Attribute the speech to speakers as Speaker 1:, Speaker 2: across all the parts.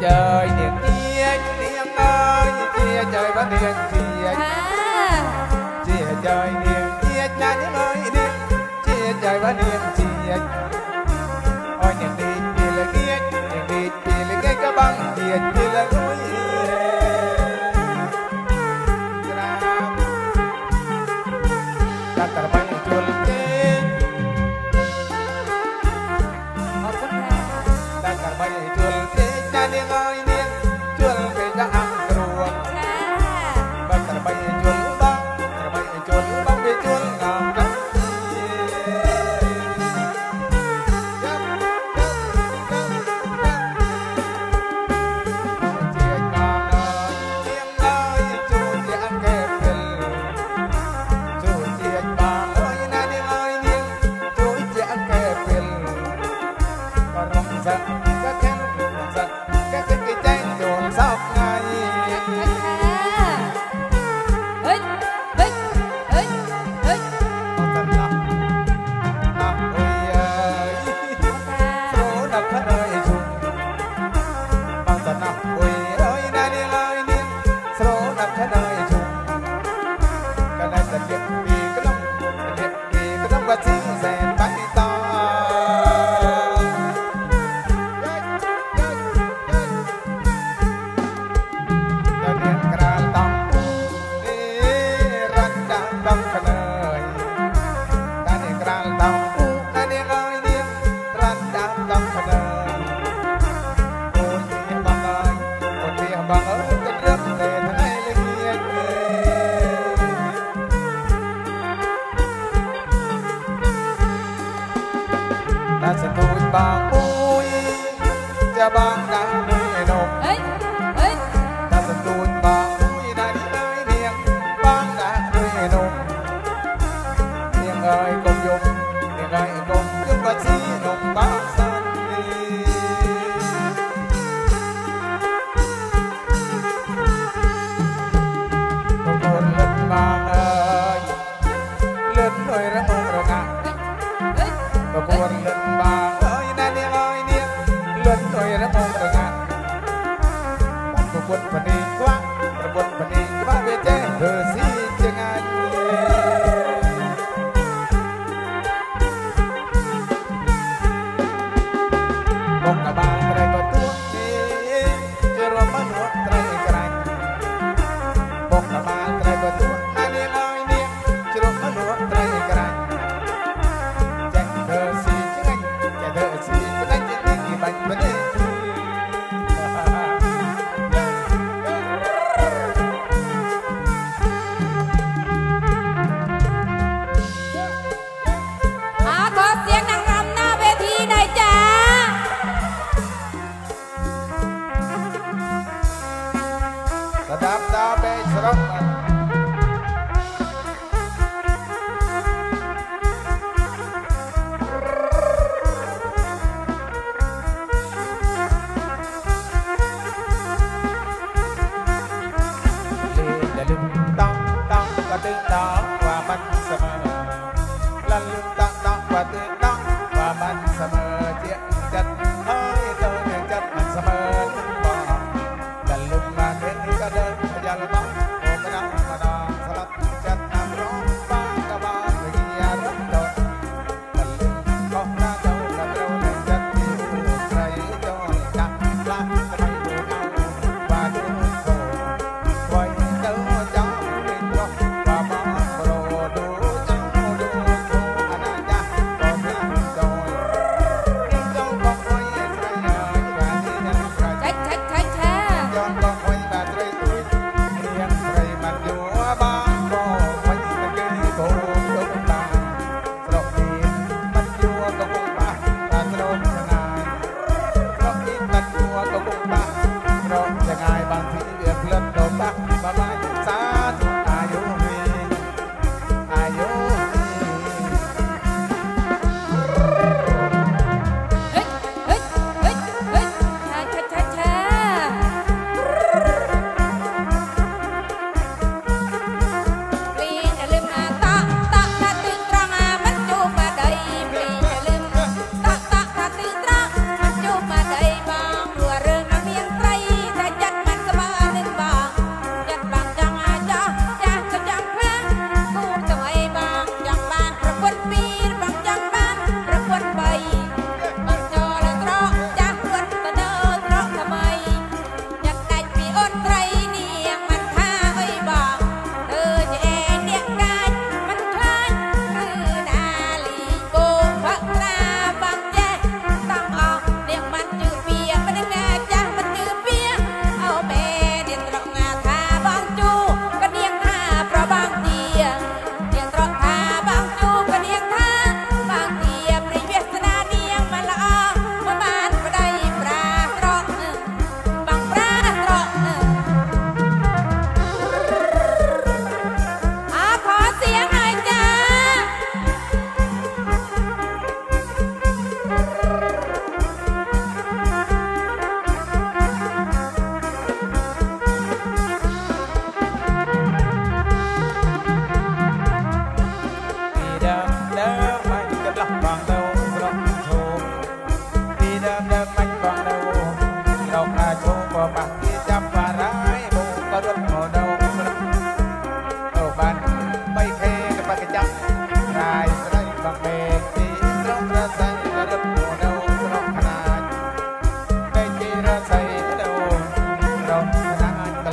Speaker 1: trời điện chia điện ơi chia trời
Speaker 2: và điện chia à. chia trời điện chia cha những ơi điện chia trời và điện chia liberty. น่าจะตูนบางปุยจะบางดังเลยนมเฮ้ยเฮ้ยน่าจะตูนบางปุยนั่นเลยเนียงบางดังเลยนมเนียงไอ้กลมยม
Speaker 3: เนี
Speaker 2: ยงไอ้กลมยมก็ะชีนมบา
Speaker 1: งสั
Speaker 2: น
Speaker 1: บางเอ้ยเลื่อนหน่อยระองระ
Speaker 2: งะตะโกนเลื่อน บ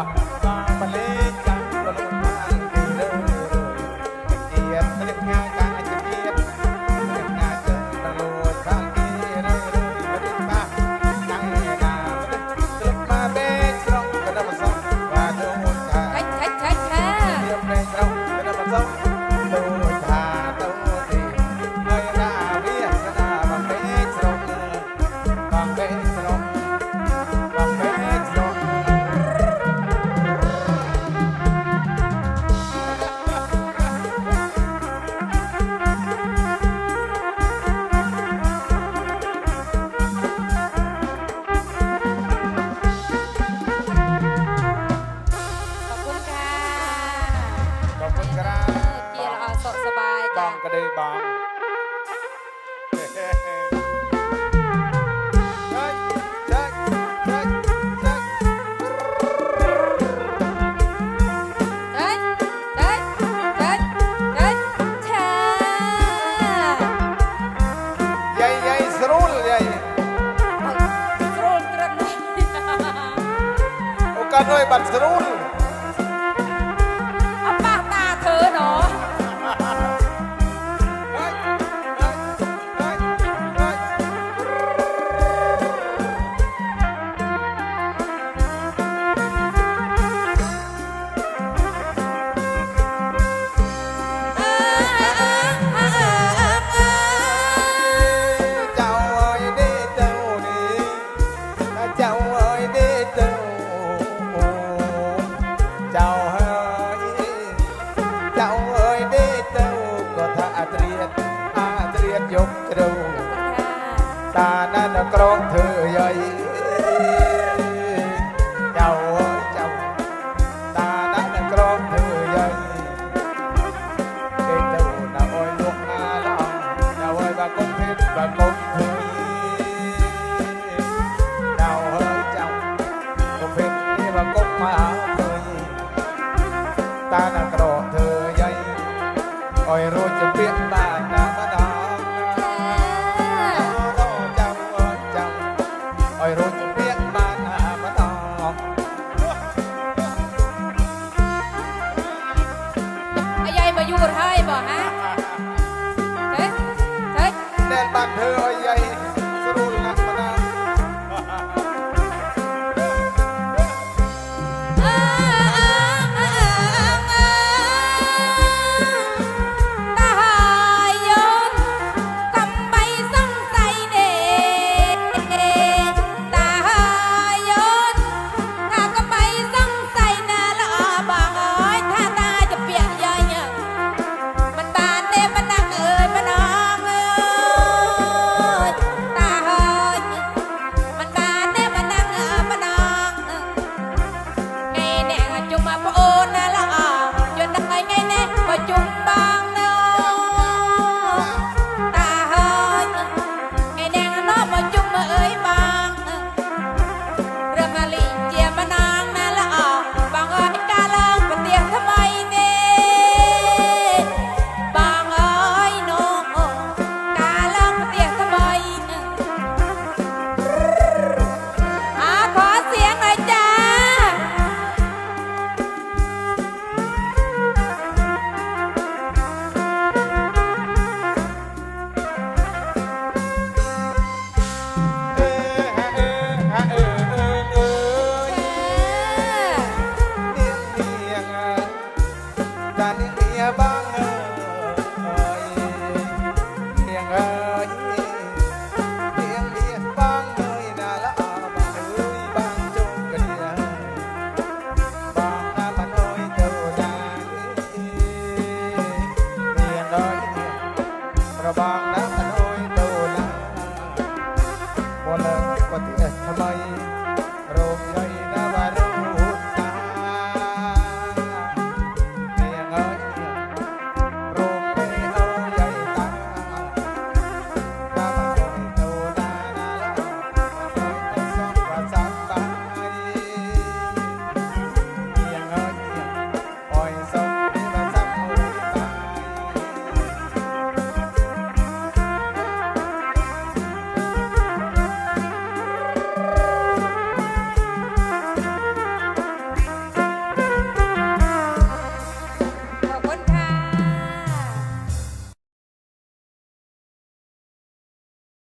Speaker 2: 감사합니다. ายมาอยู่ให้
Speaker 1: บ่ฮะ